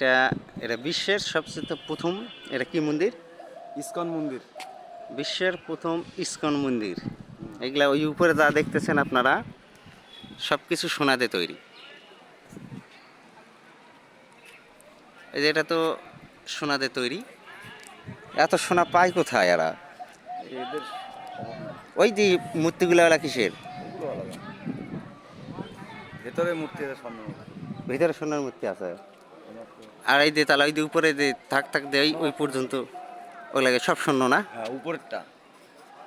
এটা এটা বিশ্বের সবচেয়ে প্রথম এটা কি মন্দির? ইস্কন মন্দির। বিশ্বের প্রথম ইস্কন মন্দির। এগুলা ওই উপরে যা দেখতেছেন আপনারা সব কিছু সোনাতে তৈরি। এই যে এটা তো সোনাতে তৈরি। এত সোনা পায় কোথায় এরা? ওই যে মূর্তিগুলো ওরা কিসের? ভেতরে মূর্তি। ভিতরে সোনার মূর্তি আছে। আর এই যে তালা ওই যে উপরে যে থাক থাক দেয় ওই পর্যন্ত ওই লাগে সব শূন্য না? হ্যাঁ উপরেরটা।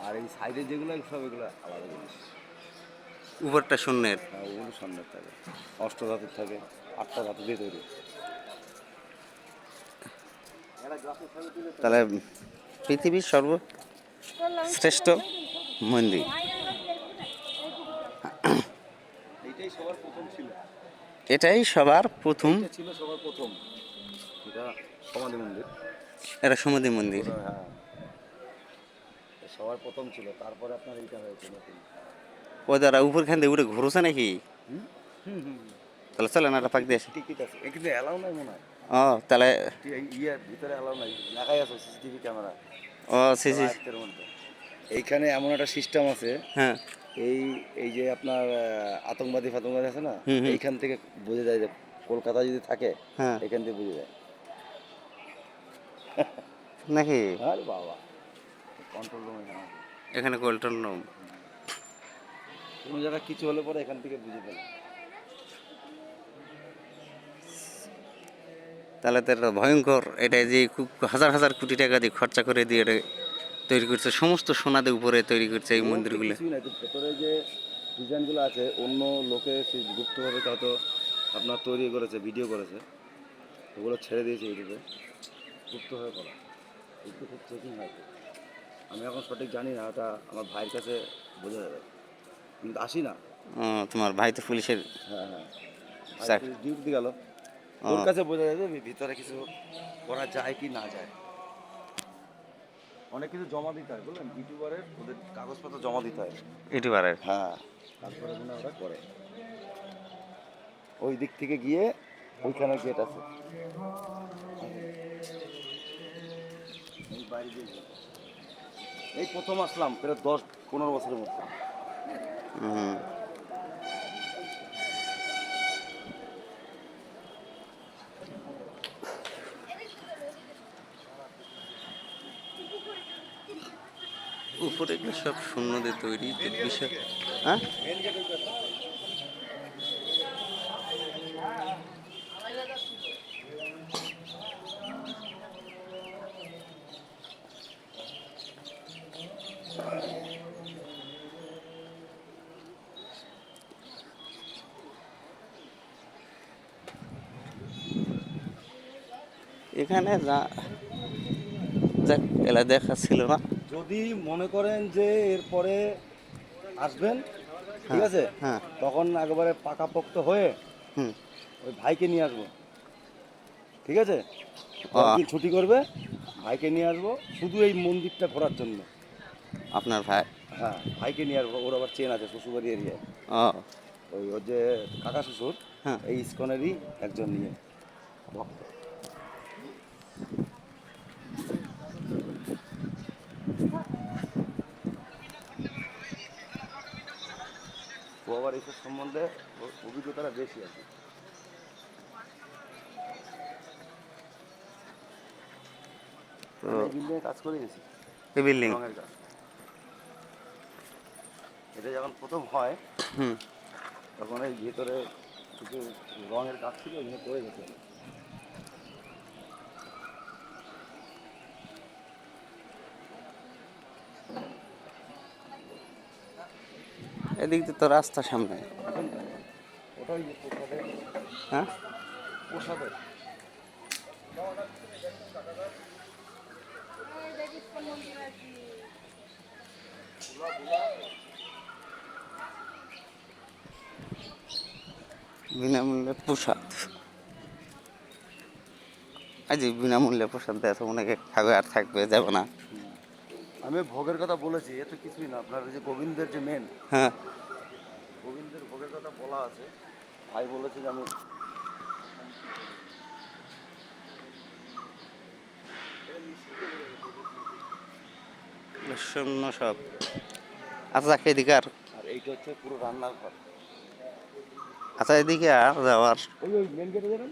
আর এই সাইডে যেগুলো সব এগুলো আলাদা জিনিস। উপরটা শূন্যের? হ্যাঁ ওগুলো সামনের থাকে। অষ্টধাতুর থাকে আটটা ধাতু দিয়ে তৈরি তাহলে পৃথিবীর সর্ব শ্রেষ্ঠ মন্দির। এইটাই সবার প্রথম ছিল। এটাই সবার প্রথম। ছিল সবার প্রথম। এটা সমাধি মন্দির। এটা সমাধি মন্দির। হ্যাঁ সবার প্রথম ছিল তারপরে আপনার এইটা হয়েছে ও দাদা উপরখান দিয়ে উঠে ঘুরছে নাকি? তাহলে চলে না এটা পাক দিয়ে। টিকিট আছে। কিন্তু অ্যালাউ নাই মনে হয়। ও তাহলে এই ইয়ে ভিতরে অ্যালাউ নাই। লেখাই আছে সিসিটিভি ক্যামেরা। ও সি সি। আয়ত্তের মধ্যে। এইখানে এমন একটা সিস্টেম আছে হ্যাঁ। এই এই যে আপনার আতঙ্কবাদী ফাতঙ্কবাদী আছে না। এইখান থেকে বোঝা যায় যে কলকাতা যদি থাকে হ্যাঁ। এখান থেকে বোঝা যায়। নাকি? আরে বাবা কন্ট্রোল রুম এখানে গোল্টন রুম কোনো জায়গায় কিছু হলে পরে এখান থেকে বুঝে ফেলে। তাহলে তো ভয়ঙ্কর। এটা যে খুব হাজার হাজার কোটি টাকা দিয়ে খরচা করে দিয়ে এটা তৈরি করছে সমস্ত সোনাদের উপরে তৈরি করছে এই মন্দিরগুলো। ভেতরে যে ডিজাইনগুলো আছে অন্য লোকে সে গুপ্তভাবে হয়তো আপনার তৈরি করেছে ভিডিও করেছে ওগুলো ছেড়ে দিয়েছে ইউটিউবে। গুপ্তভাবে করা একটু খুব চেকিং হয় আমি এখন সঠিক জানি না ওটা আমার ভাইয়ের কাছে বোঝা যাবে। কিন্তু আসি না। তোমার ভাই তো পুলিশের হ্যাঁ হ্যাঁ। ডিউটি গেল ওর কাছে বোঝা যাবে ভিতরে কিছু করা যায় কি না যায়। অনেক কিছু জমা দিতে হয় বুঝলেন? ইউটিউবারের ওদের কাগজপত্র জমা দিতে হয়। ইউটিউবারের? হ্যাঁ তারপরে মনে ওরা করে। ওই দিক থেকে গিয়ে ওইখানে গেট আছে। এই প্রথম আসলাম প্রায় দশ পনেরো বছরের মধ্যে হুম। উপরে সব শূন্য দিয়ে তৈরি, যে বিশাল হ্যাঁ? এখানে যা যাক, এলা দেখা ছিল না। যদি মনে করেন যে এরপরে আসবেন ঠিক হ্যাঁ, আছে? হ্যাঁ। তখন একেবারে পাকাপোক্ত হয়ে হুম। ওই ভাইকে নিয়ে আসব। ঠিক আছে? ছুটি করবে ভাইকে নিয়ে আসব শুধু এই মন্দিরটা ঘোরার জন্য। আপনার ভাই? হ্যাঁ ভাইকে নিয়ে আসব ওর আবার চেন আছে শ্বশুরবাড়ি এরিয়ায়। ওই ওর যে কাকা শ্বশুর হ্যাঁ। এই ইস্কনেরই একজন নিয়ে। ও এইসব সম্বন্ধে অভিজ্ঞতাটা বেশি আছে বিল্ডিংয়ে কাজ করে গেছি। এই বিল্ডিং এটা যখন প্রথম হয় হুম। তখন এই ভিতরে কিছু রঙের কাজ ছিল ওইখানে করে গেছে এদিক দিয়ে তো রাস্তা সামনে। হ্যাঁ? বিনামূল্যে প্রসাদ আজ বিনামূল্যে প্রসাদ দেয় তো অনেকে খাবে আর থাকবে যাবে না। আমি ভোগের কথা বলেছি এ তো কিছুই না। আপনার যে গোবিন্দের যে মেন হ্যাঁ। গোবিন্দের ভোগের কথা বলা আছে। ভাই বলেছে যে আমি শূন্য সব। আচ্ছা যাক এদিকে আর আর এইটা হচ্ছে পুরো রান্নার ঘর। আচ্ছা এদিকে আর যাওয়ার ওই ওই মেন গেটে যাবেন?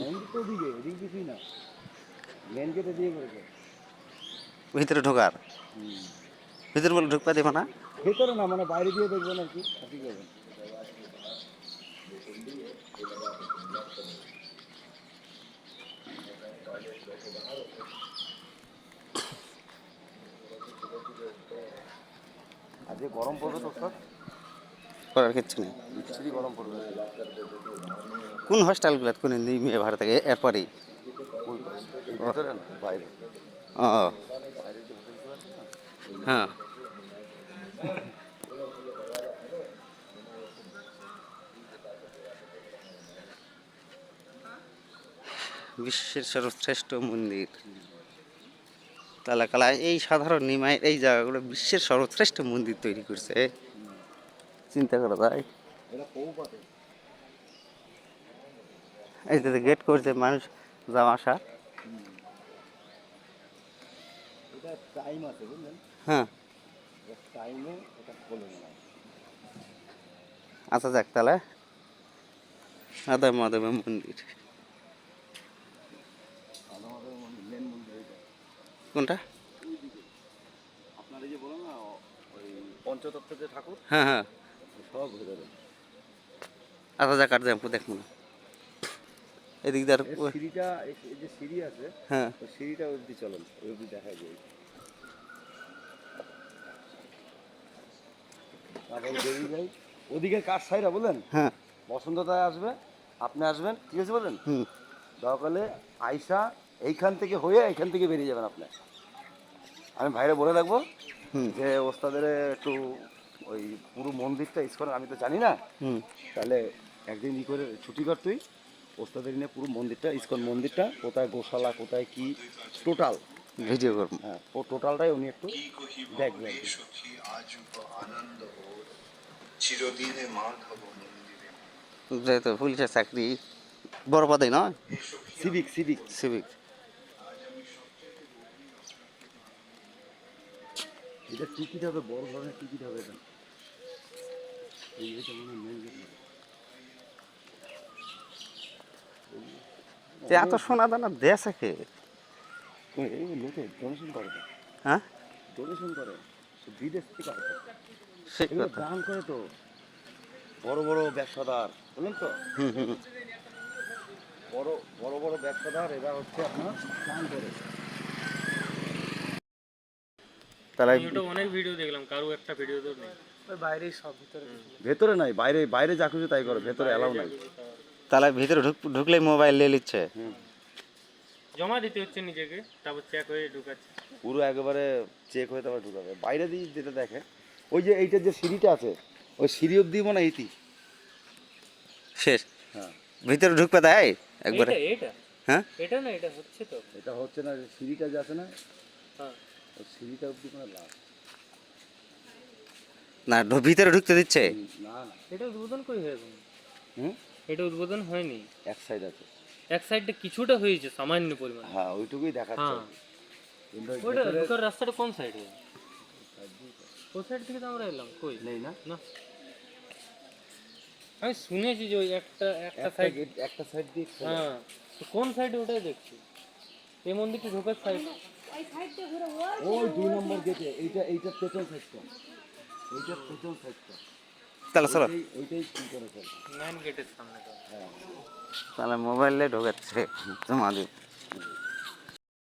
মেন গেট এদিকে কিছুই না। মেন গেটে দিয়ে করেছে ভিতরে ঢোকার। ভিতরে বলে ঢুকতে দেবো না? ভেতরে না মানে বাইরে দিয়ে দেখবেন আর কি ঠিক আছে আজকে গরম পড়বে তো স্যার? করার কিচ্ছু নেই। বিচ্ছিরি গরম পড়বে কোন হস্টেলগুলো কোন মেয়ে ভাড়া থাকে এরপরেই। বাইরে। ও হ্যাঁ। বিশ্বের সর্বশ্রেষ্ঠ মন্দির তালাকালা এই সাধারণ নিমাইয়ের এই জায়গাগুলো বিশ্বের সর্বশ্রেষ্ঠ মন্দির তৈরি করছে। চিন্তা করা যায় এটা এই যে গেট করছে মানুষ যাওয়া আসা। এটা টাইম আছে বুঝলেন? হ্যাঁ। আচ্ছা যাক তাহলে। আদা মাধবের মন্দির। মেন কোনটা? আপনার এই যে বলেন না ওই পঞ্চতত্ত্ব যে ঠাকুর হ্যাঁ হ্যাঁ। সব আচ্ছা যাক আর যাব দেখব না। এদিক দিয়ে সিঁড়িটা এই যে সিঁড়ি আছে হ্যাঁ। সিঁড়িটা অবধি চলেন অবধি দেখা যায় তারপরে বেরিয়ে যাই। ওদিকে কার সাইরা বলেন? হ্যাঁ। বসন্ততায় আসবে আপনি আসবেন ঠিক আছে বলেন? হুম। সকালে আইসা এইখান থেকে হয়ে এইখান থেকে বেরিয়ে যাবেন আপনি। আমি ভাইরে বলে রাখব যে ওস্তাদের একটু ওই পুরো মন্দিরটা ইস্কন আমি তো জানি না। তাহলে একদিন ই করে ছুটি কর তুই। ওস্তাদের নিয়ে পুরো মন্দিরটা ইস্কন মন্দিরটা কোথায় গোশালা কোথায় কি টোটাল। ভিডিও করব। হ্যাঁ ও টোটালটাই উনি একটু দেখবেন। চিরদিনে মাধব মন্দিরে। যেহেতু পুলিশের চাকরি বড় পদে নয়? সিভিক সিভিক সিভিক এটা টিকিট হবে বড় ধরনের টিকিট হবে এটা। এই এটা মনে হয় এত সোনা দানা দেশে কে? এই লোকে ডোনেশন করে হ্যাঁ? ডোনেশন করে। বিদেশ থেকে কথা। করে তো। বড় বড় ব্যবসাদার বললেন তো। হুম হুম বড় বড় বড় ব্যবসাদার এরা হচ্ছে আপনার দান করে তাহলে অনেক ভিডিও দেখলাম কারও একটা ভিডিও তো নেই। বাইরেই সব ভিতরে ভেতরে নাই বাইরে বাইরে যা খুশি তাই করে ভেতরে অ্যালাউ নাই। তাহলে ভিতরে ঢুক ঢুকলে মোবাইল নিয়ে নিচ্ছে। জমা দিতে হচ্ছে নিজেকে তারপর চেক হয়ে ঢুকাচ্ছে। পুরো একেবারে চেক হয়ে তারপর ঢুকাবে। বাইরে দিয়ে যেটা দেখে ওই যে এইটার যে সিঁড়িটা আছে ওই সিঁড়ি অব্দি মনে হয় ইতি শেষ। হ্যাঁ। ভিতরে ঢুকতে দেয় একবারে। এটা এটা হ্যাঁ? এটা না এটা হচ্ছে তো। এটা হচ্ছে না সিঁড়িটা যে না হ্যাঁ। ওই সিঁড়িটা অব্দি কোনো লাভ না ভিতরে ঢুকতে দিচ্ছে? না এটা উদ্বোধন কই হয়ে হুম? এটা উদ্বোধন হয়নি। এক সাইড আছে। এক সাইডটা কিছুটা হয়েছে সামান্য পরিমাণে। হ্যাঁ ওইটুকুই দেখাচ্ছে। হ্যাঁ। ওটা রাস্তাটা কোন সাইডে কোন সাইড থেকে তো আমরা এলাম? কই? নেই না। না। আমি শুনেছি যে ওই একটা একটা সাইড একটা সাইড দিয়ে হ্যাঁ। তো কোন সাইডে ওটাই দেখছি? এই মন্দিরটি ঢোকার সাইড ওই দুই নম্বর গেটে এইটা এইটা পেছন সাইডটা এইটা পেছন সাইডটা তাহলে চলো। ওইটাই কি করে চলে মেন গেটের সামনে হ্যাঁ। তাহলে মোবাইলে ঢোকাচ্ছে জমা দিব